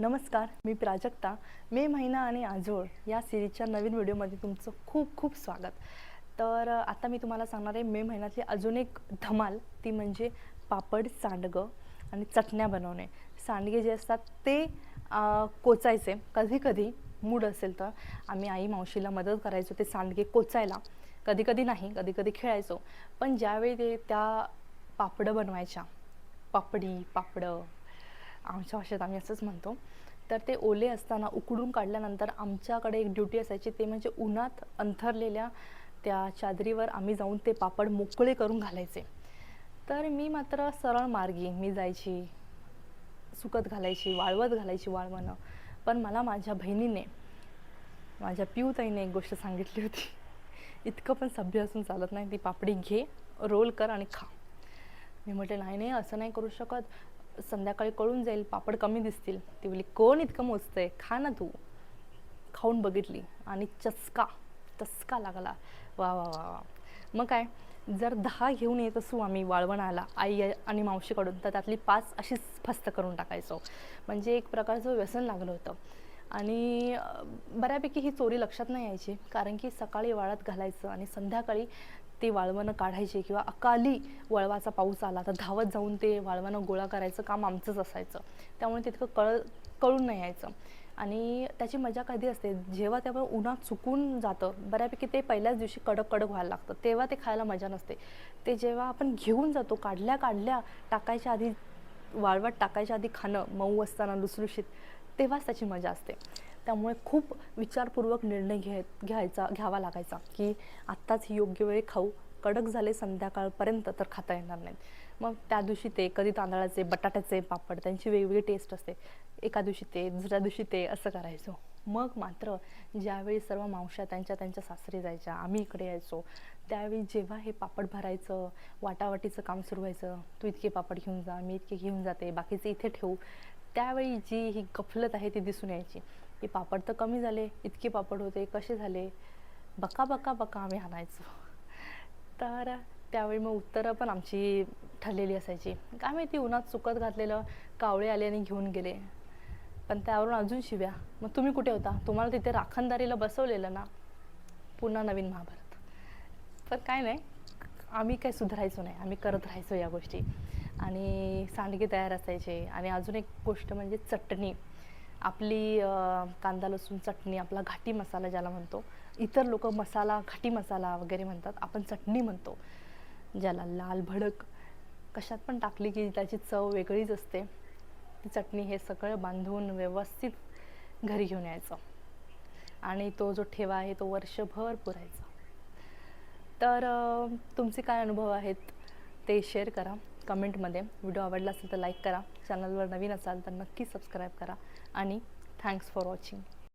नमस्कार मी प्राजक्ता. मे महिना आणि आजोळ या सिरीजच्या नवीन व्हिडिओमध्ये तुमचं खूप खूप स्वागत. तर आता मी तुम्हाला सांगणार आहे मे महिन्यातली अजून एक धमाल ती म्हणजे पापड सांडगं आणि चटण्या बनवणे. सांडगे जे असतात ते कोचायचे. कधी कधी मूड असेल तर आम्ही आई मावशीला मदत करायचो ते सांडगे कोचायला. कधी कधी नाही कधी कधी खेळायचो. पण ज्यावेळी ते त्या पापडं बनवायच्या पापडी पापडं आमच्या भाषेत आम्ही असंच म्हणतो. तर ते ओले असताना उकडून काढल्यानंतर आमच्याकडे एक ड्युटी असायची ते म्हणजे उन्हात अंथरलेल्या त्या चादरीवर आम्ही जाऊन ते पापड मोकळे करून घालायचे. तर मी मात्र सरळ मार्गी मी जायची सुकत घालायची वाळवत घालायची वाळवणं. पण मला माझ्या बहिणीने माझ्या पिऊताईने एक गोष्ट सांगितली होती. इतकं पण सभ्य असून चालत नाही ती पापडी घे रोल कर आणि खा. मी म्हटले नाही नाही असं नाही करू शकत. संध्याकाळी कळून जाईल पापड कमी दिसतील. ती बोली कोण इतकं मोजतंय? खा ना तू. खाऊन बघितली आणि चस्का चस्का लागला. वा वा वा वा. मग काय? जर दहा घेऊन येत असू आम्ही वाळवणाला आई आणि मावशीकडून तर त्यातली पाच अशीच फस्त करून टाकायचो. म्हणजे एक प्रकारचं व्यसन लागलं होतं. आणि बऱ्यापैकी ही चोरी लक्षात नाही यायची. कारण की सकाळी वाळत घालायचं आणि संध्याकाळी ते वाळवणं काढायचे किंवा अकाली वळवाचा पाऊस आला तर धावत जाऊन ते वाळवणं गोळा करायचं काम आमचंच असायचं. त्यामुळे तितकं कळ कळून नाही यायचं. आणि त्याची मजा कधी असते? जेव्हा तेव्हा उन्हात सुकून जातं बऱ्यापैकी ते पहिल्याच दिवशी कडक कडक व्हायला लागतं. तेव्हा ते खायला मजा नसते. ते जेव्हा आपण घेऊन जातो काढल्या काढल्या टाकायच्या आधी वाळवट टाकायच्या आधी खाणं मऊ असताना लुसलुशीत तेव्हाच त्याची मजा असते. त्यामुळे खूप विचारपूर्वक निर्णय घे घ्यायचा घ्यावा लागायचा की आत्ताच योग्य वेळी खाऊ. कडक झाले संध्याकाळपर्यंत तर खाता येणार नाहीत. मग त्या दिवशी ते कधी तांदळाचे बटाट्याचे पापड त्यांची वेगवेगळी टेस्ट असते. एका दिवशी ते दुसऱ्या दिवशी ते असं करायचो. मग मात्र ज्यावेळी सर्व मावश्या त्यांच्या त्यांच्या सासरी जायच्या आम्ही इकडे यायचो त्यावेळी जेव्हा हे पापड भरायचं वाटावाटीचं काम सुरू व्हायचं तू इतके पापड घेऊन जा मी इतके घेऊन जाते बाकीचे इथे ठेवू त्यावेळी जी ही गफलत आहे ती दिसून यायची. की पापड तर कमी झाले इतके पापड होते कसे झाले? बका बका बका आम्ही आणायचो. तर त्यावेळी मग उत्तरं पण आमची ठरलेली असायची. काय माहिती उन्हात सुकत घातलेलं कावळे आले आणि घेऊन गेले. पण त्यावरून अजून शिव्या. मग तुम्ही कुठे होता? तुम्हाला तिथे राखणदारीला बसवलेलं ना? पुन्हा नवीन महाभारत. पण काय नाही आम्ही काय सुधारायचो नाही. आम्ही करत राहायचो या गोष्टी. आणि सांडगे तयार असायचे. आणि अजून एक गोष्ट म्हणजे चटणी. आपली कांदा लसूण चटणी आपला घाटी मसाला ज्याला म्हणतो. इतर लोक मसाला घाटी मसाला वगैरे म्हणतात. आपण चटणी म्हणतो. ज्याला लाल भडक. कशात पण टाकली की त्याची चव वेगळीच असते. चटणी हे सगळं बांधून व्यवस्थित घरी घेऊन यायचं. आणि तो जो ठेवा आहे तो वर्षभर पुरायचा. तर तुमचे काय अनुभव आहेत ते शेअर करा. कमेंटमध्ये व्हिडिओ आवडला असेल तर लाईक करा. चॅनलवर नवीन असाल तर नक्की सबस्क्राईब करा. आणि थँक्स फॉर वॉचिंग